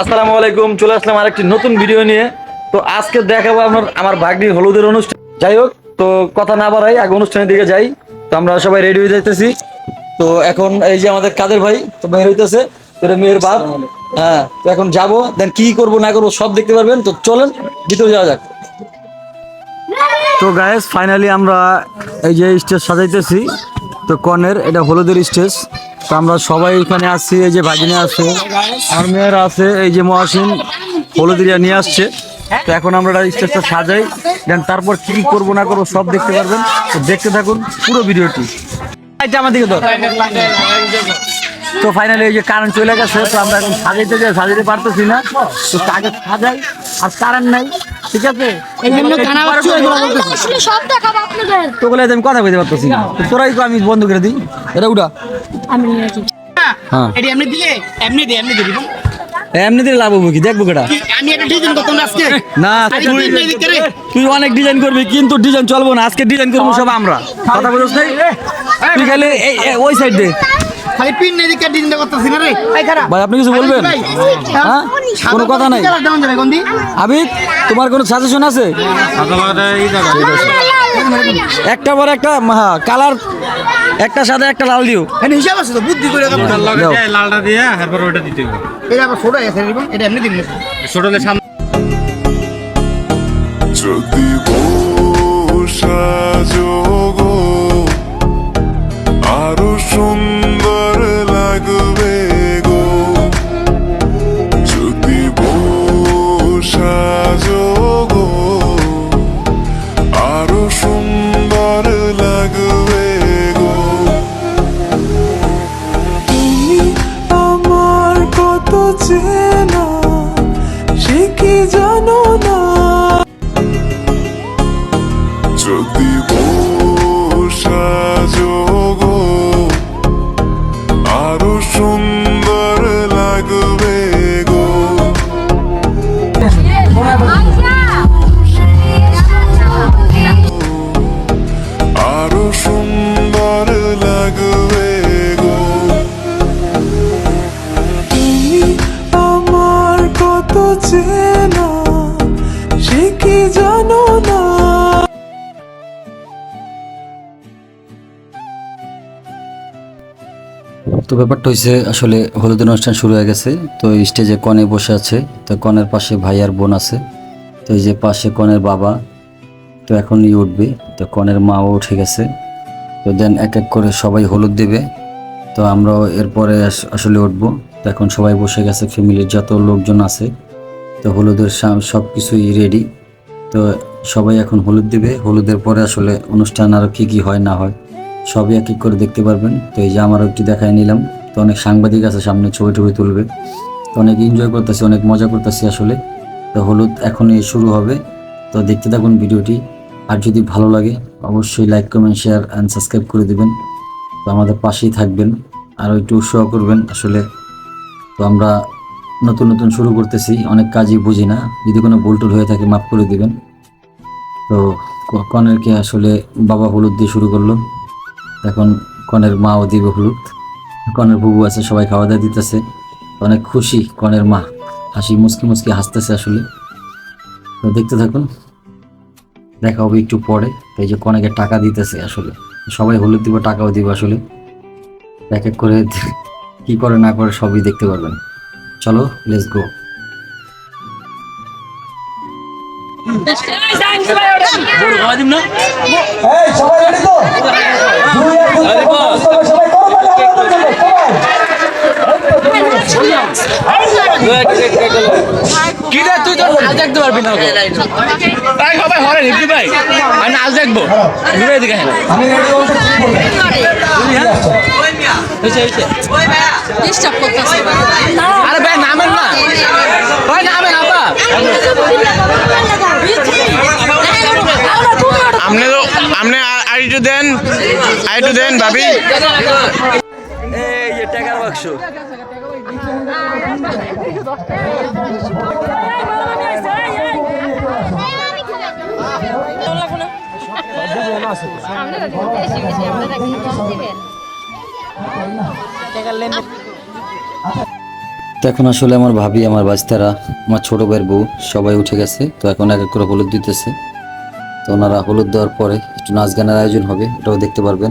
আসসালামু আলাইকুম। চলে আসলাম আরেকটি নতুন ভিডিও নিয়ে। তো আজকে দেখাবো আমার আমার ভাগ্নির হলুদের অনুষ্ঠান। যাই হোক তো কথা না বাড়াই আগে অনুষ্ঠানের দিকে যাই। তো আমরা সবাই রেডি হয়ে যাইতেছি। তো এখন এই যে আমাদের কাদের ভাই তো বের হইতেছে। এটা মেয়ের বাপ। হ্যাঁ তো এখন যাব দেন কি করব না করব সব দেখতে পারবেন। তো চলেন ভিতরে যাওয়া যাক। তো গায়েস ফাইনালি আমরা এই যে স্টেজ সাজাইতেছি, তো কনের এটা হলুদের স্টেজ তো আমরা সবাই এখানে আসছি এই যে ভাগিনে আছে আর মেয়েরা আছে, এই যে মহাসিন হলুদিয়া নিয়ে আসছে। তো এখন আমরা স্টেজটা সাজাই, দেন তারপর কি কি করব না করব সব দেখতে পারবেন। তো দেখতে থাকুন পুরো ভিডিওটি। আমার দিকে। তো ফাইনালি এই যে কারেন্ট চলে গেছে, তো আমরা এখন সাজাইতে যাই, সাজাইতে পারতেছি না। তো আগে সাজাই, আর কারেন্ট নাই। ঠিক আছে? এই জন্য আসলে সব দেখাবো আপনাদের। তো বলে আমি কথা বলতে পারতেছি না। তোরাই তো আমি বন্ধ করে দিই। এটা উঠা। আমি নিয়েছি হ্যাঁ। এটি এমনি দিলে এমনি দিয়ে এমনি দিবি। এমনি দিলে লাভ হব কি? দেখব কেটা। আমি একটা ডিজাইন করতাম আজকে? না তুই। তুই অনেক ডিজাইন করবি কিন্তু ডিজাইন চলবো না। আজকে ডিজাইন করব সব আমরা। কথা বলছিস তুই খালি ওই সাইড দে। খালি পিন এদিকে ডিজাইন করতেছি না রে। ভাই আপনি কিছু বলবেন? হ্যাঁ? কোনো কথা নাই। আবিদ তোমার কোনো সাজেশন আছে? একটা পর একটা কালার একটা সাদা একটা লাল দিও। হিসাব আছে তো বুদ্ধি করে। লালটা দিয়ে ওইটা দিতে হবে এটা আবার ছোট আছে এটা এমনি দিবি না সামনে চেনা সে কি জানো না? তো ব্যাপারটা হয়েছে আসলে হলুদের অনুষ্ঠান শুরু হয়ে গেছে, তো স্টেজে কনে বসে আছে, তো কনের পাশে ভাই আর বোন আছে, তো এই যে পাশে কনের বাবা, তো এখন ই উঠবে, তো কনের মাও উঠে গেছে, তো দেন এক এক করে সবাই হলুদ দেবে, তো আমরাও এরপরে আস- আসলে উঠবো, তো এখন সবাই বসে গেছে ফ্যামিলির যত লোকজন আছে তো হলুদের সব কিছুই রেডি তো সবাই এখন হলুদ দিবে। হলুদের পরে আসলে অনুষ্ঠান আরও কী কী হয়, না হয়, সবই এক এক করে দেখতে পারবেন। তো এই যে আমারও একটু দেখায় নিলাম। তো অনেক সাংবাদিক আছে সামনে ছবি টবি তুলবে। তো অনেক এনজয় করতেছি, অনেক মজা করতেছি আসলে। তো হলুদ এখনই শুরু হবে। তো দেখতে থাকুন ভিডিওটি। আর যদি ভালো লাগে, অবশ্যই like comment share and subscribe করে দেবেন। তো আমাদের পাশেই থাকবেন। আর একটু উৎসাহ করবেন আসলে। তো আমরা নতুন নতুন শুরু করতেছি, অনেক কাজই বুঝি না। যদি কোনো ভুল টুল হয়ে থাকে মাফ করে দিবেন। তো কনেরকে আসলে বাবা হলুদ দিয়ে শুরু করল। এখন কনের মাও দিবে হলুদ। কনের বুবু আছে, সবাই খাওয়া দাওয়া দিতেছে। অনেক খুশি কনের মা। হাসি মুসকি মুসকি হাসতেছে আসলে। তো দেখতে থাকুন। দেখা হবে একটু পরে। এই যে কনেকে টাকা দিতেছে আসলে। সবাই হলুদ দিব, টাকাও দিব আসলে। এক এক করে কি করে না করে সবই দেখতে পারবেন। চলো লেটস গো তুই তো নাচ দেখতে পারবি না ওকে সবাই হরে নিবি ভাই আমি নাচ দেখব দিকে হ্যাঁ ডিস্টার্ব করতেছে আরে ভাই নামেন না ভাই নামেন দেন আইটু দেন ভাবি তো এখন আসলে আমার ভাবি, আমার বাচ্চারা, আমার ছোট ভাইয়ের বউ, সবাই উঠে গেছে। তো এখন এক এক করে হলুদ দিতেছে। তো ওনারা হলুদ দেওয়ার পরে একটু নাচ গানের আয়োজন হবে, ওটাও দেখতে পারবেন।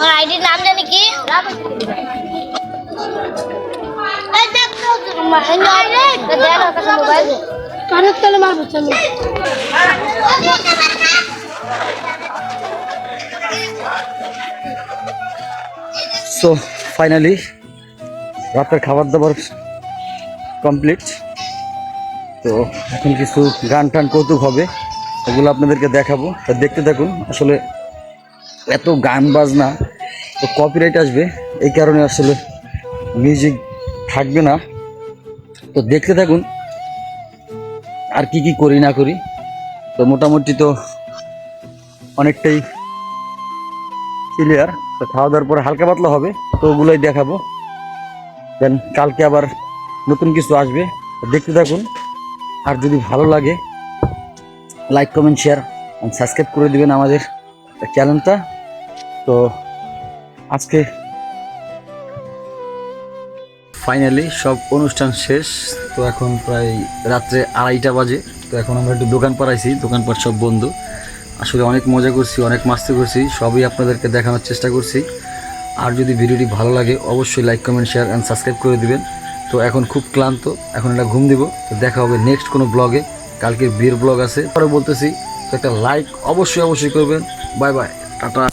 তোমার আইডির নাম জানি কি? কানের তলে মারবো চলো। সো ফাইনালি রাতের খাবার দাবার কমপ্লিট তো এখন কিছু গান টান কৌতুক হবে ওগুলো আপনাদেরকে দেখাবো। তা দেখতে থাকুন আসলে এত গান বাজনা তো কপিরাইট আসবে। এই কারণে আসলে মিউজিক থাকবে না। তো দেখতে থাকুন, আর কি কি করি না করি। তো মোটামুটি তো অনেকটাই ক্লিয়ার তো খাওয়া দাওয়ার পরে হালকা পাতলা হবে, তো ওগুলোই দেখাবো। দেন কালকে আবার নতুন কিছু আসবে দেখতে থাকুন। আর যদি ভালো লাগে লাইক কমেন্ট শেয়ার সাবস্ক্রাইব করে দিবেন আমাদের চ্যানেলটা। তো আজকে ফাইনালি সব অনুষ্ঠান শেষ। তো এখন প্রায় রাত্রে আড়াইটা বাজে। তো এখন আমরা একটু দোকান পাড়াইছি দোকানপাট সব বন্ধ। আসলে অনেক মজা করছি, অনেক মাস্তি করছি, সবই আপনাদেরকে দেখানোর চেষ্টা করছি। আর যদি ভিডিওটি ভালো লাগে, অবশ্যই like comment share and subscribe করে দিবেন। তো এখন খুব ক্লান্ত, এখন একটা ঘুম দিব। তো দেখা হবে নেক্সট কোনো ব্লগে কালকে বিয়ের ব্লগ আছে। পরে বলতেছি, তো একটা লাইক অবশ্যই অবশ্যই করবেন। Bye bye tata.